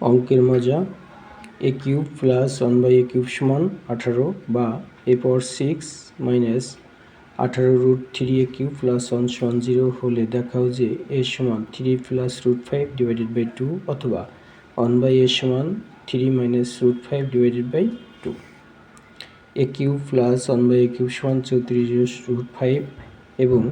অঙ্কের মজা a cube plus one by a cube সমান আঠারো বা এ পাওয়ার সিক্স মাইনাস আঠারো root three a cube plus one সমান জিরো হলে দেখাও যে এ সমান three plus root five divided by two অথবা ওয়ান বাই এ সমান three minus root five divided by two a cube plus one by a cube সমান চৌত্রিশ root five এবং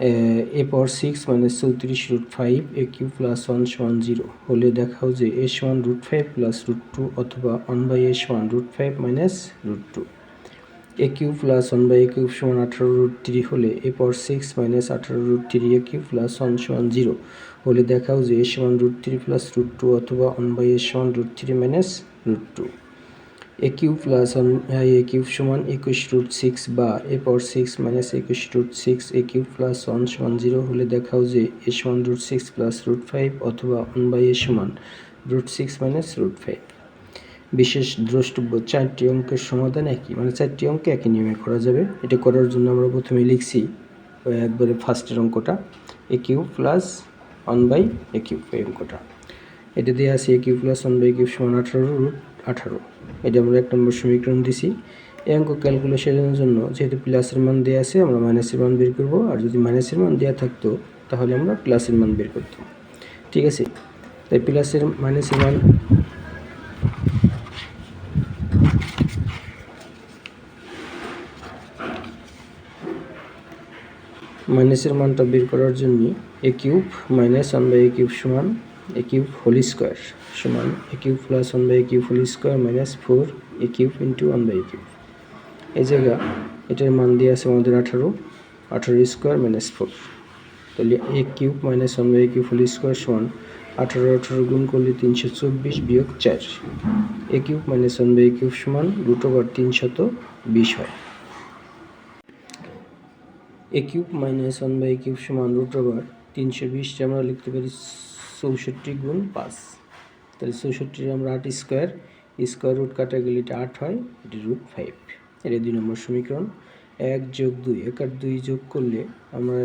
এ পাওয়ার সিক্স মাইনাস চৌত্রিশ root five a cube plus one সমান zero হলে দেখাও যে এ সমান root five plus root two অথবা ওয়ান বাই এ সমান root five minus root two a cube plus one by a cube সমান আঠারো রুট থ্রি হলে এ পাওয়ার সিক্স মাইনাস আঠারো root three a cube plus one সমান zero হলে দেখাও যে এ সমান root three plus root two অথবা ওয়ান বাই এ সমান root three minus root two a cube plus a cube সমান একুশ রুট সিক্স বা এ পাওয়ার সিক্স মাইনাস একুশ root six a cube plus one সমান zero হলে দেখাও যে এ সমান root six plus root five অথবা ওয়ান বাই এ সমান root six minus root five বিশেষ দ্রষ্টব্য, চারটি অঙ্কের সমাধান একই মানে চারটি অঙ্ক একই নিয়মে করা যাবে। এটা করার জন্য আমরা প্রথমে লিখছি একবারে ফার্স্টের অঙ্কটা। A cube plus one by a cube এই অঙ্কটা। এটা দিয়ে আছে a cube plus one by cube সমান আঠারো রুট আঠারো। এটা আমরা এক নম্বর সমীকরণ দিছি। এই অঙ্ক ক্যালকুলেশনের জন্য যেহেতু প্লাসের মান দেওয়া আছে, আমরা মাইনাসের মান বের করব। আর যদি মাইনাসের মান দেওয়া থাকতো, তাহলে আমরা প্লাসের মান বের করতাম। ঠিক আছে? তাই প্লাসের, মাইনাসের মান মাইনাসের মানটা বের করার জন্য a cube minus one by a cube সমান এ কিউব হোল স্কোয়ার সমান a cube plus one by a cube whole square minus four a cube into one by a cube এই জায়গা এটার মান দিয়ে আছে আমাদের আঠারো আঠারো স্কোয়ার মাইনাস ফোর। তাহলে a cube minus one by a cube whole square সমান আঠারো আঠারো গুণ করলে তিনশো চব্বিশ বিয়োগ চার। A cube minus one by a cube সমান রুট ওভার তিনশত বিশ হয়। A cube minus one by cube সমান রুট ওভার তিনশো বিশটা আমরা লিখতে পারি চৌষট্টি গুণ পাঁচ। তাহলে চৌষট্টির আমরা আট স্কোয়ার স্কোয়ার রুট কাটা গেলে এটা আট হয়, এটি রুট ফাইভ। এটা দুই নম্বর সমীকরণ। এক যোগ দুই, এক আর দুই যোগ করলে আমরা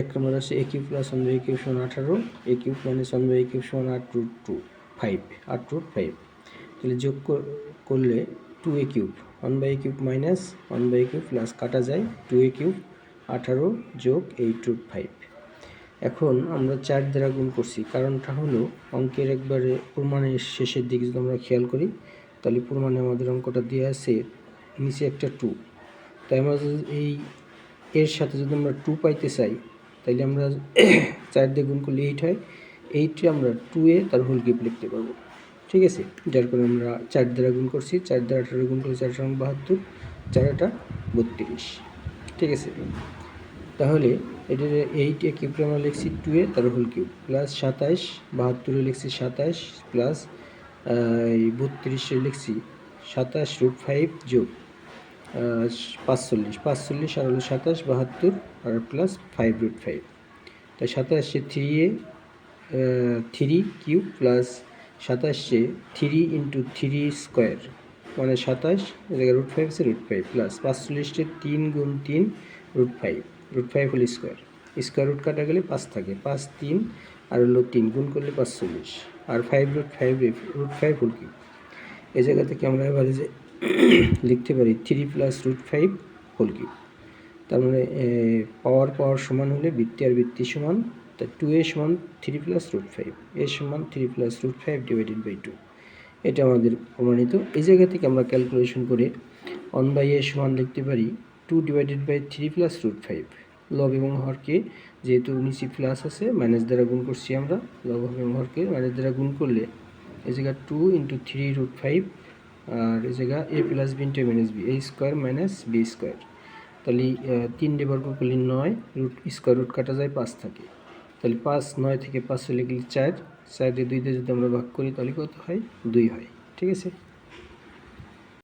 এক নম্বর আছে a cube plus one by cube সমান আঠারো, a cube minus one by cube সমান আট রুট টু ফাইভ, আট রুট ফাইভ। তাহলে যোগ করলে two a cube, one by cube minus one by cube plus কাটা যায় টু এ কিউব আঠারো যোগ এইট রুট ফাইভ। এখন আমরা চার দ্বারা গুণ করছি। কারণটা হলো, অঙ্কের একবারে প্রমাণের শেষের দিকে যদি আমরা খেয়াল করি, তাহলে প্রমাণে আমাদের অঙ্কটা দিয়ে আছে নিচে একটা টু তাই আমরা এই এর সাথে যদি আমরা টু পাইতে চাই, তাহলে আমরা চার দিয়ে গুণ করলে এইট হয়। এইটে আমরা টু এ তার হোল কিপ লিখতে পারব। ঠিক আছে? যার কারণে আমরা চার দ্বারা গুণ করছি। চার দ্বারা আঠারো গুণ করলে চার সঙ্গে বাহাত্তর চারটা বত্রিশ। ঠিক আছে? তাহলে এটার এইট এ কিউবটা আমরা লিখছি টু এ তার হোল কিউব প্লাস সাতাইশ, বাহাত্তরে লিখছি সাতাইশ প্লাস বত্রিশে লিখছি সাতাশ রুট ফাইভ যোগ পাঁচচল্লিশ পাঁচচল্লিশ আর হলো সাতাশ, বাহাত্তর আর প্লাস ফাইভ রুট ফাইভ তাই সাতাশে three a three cube plus সাতাশে থ্রি ইন্টু থ্রি স্কোয়ার মানে সাতাশ রুট ফাইভ আছে রুট ফাইভ প্লাস পাঁচচল্লিশটে তিন গুণ তিন রুট ফাইভ রুট ফাইভ হল স্কোয়ার স্কোয়ার রুট কাটা গেলে পাঁচ থাকে। পাঁচ, তিন, আর হলো তিন গুণ করলে পাঁচচল্লিশ আর five root five root five হল কি? এই জায়গা থেকে আমরা এবারে যে লিখতে পারি three plus root five whole cube তার মানে পাওয়ার পাওয়ার সমান হলে বৃত্তি আর বৃত্তি সমান, তা টু এ সমান three plus root five a সমান three plus root five divided by two এটা আমাদের প্রমাণিত। এই জায়গা থেকে আমরা ক্যালকুলেশন করে ওয়ান বাই এ সমান লিখতে পারি two divided by three plus root five লব এবং হরকে যেহেতু নিচে প্লাস আছে মাইনাস দ্বারা গুণ করছি আমরা লব এবং হরকে মাইনাস দ্বারা গুণ করলে এই জায়গা two into three root five আর এই জায়গা a plus B into minus B a square minus B square তাহলে তিন ডে বর্গ করলে নয় রুট স্কোয়ার রুট কাটা যায় পাঁচ থাকে। তাহলে পাঁচ, নয় থেকে পাঁচ চলে গেলে চার। চার দিয়ে দুই দিয়ে যদি আমরা ভাগ করি, তাহলে কত হয়? দুই হয়। ঠিক আছে?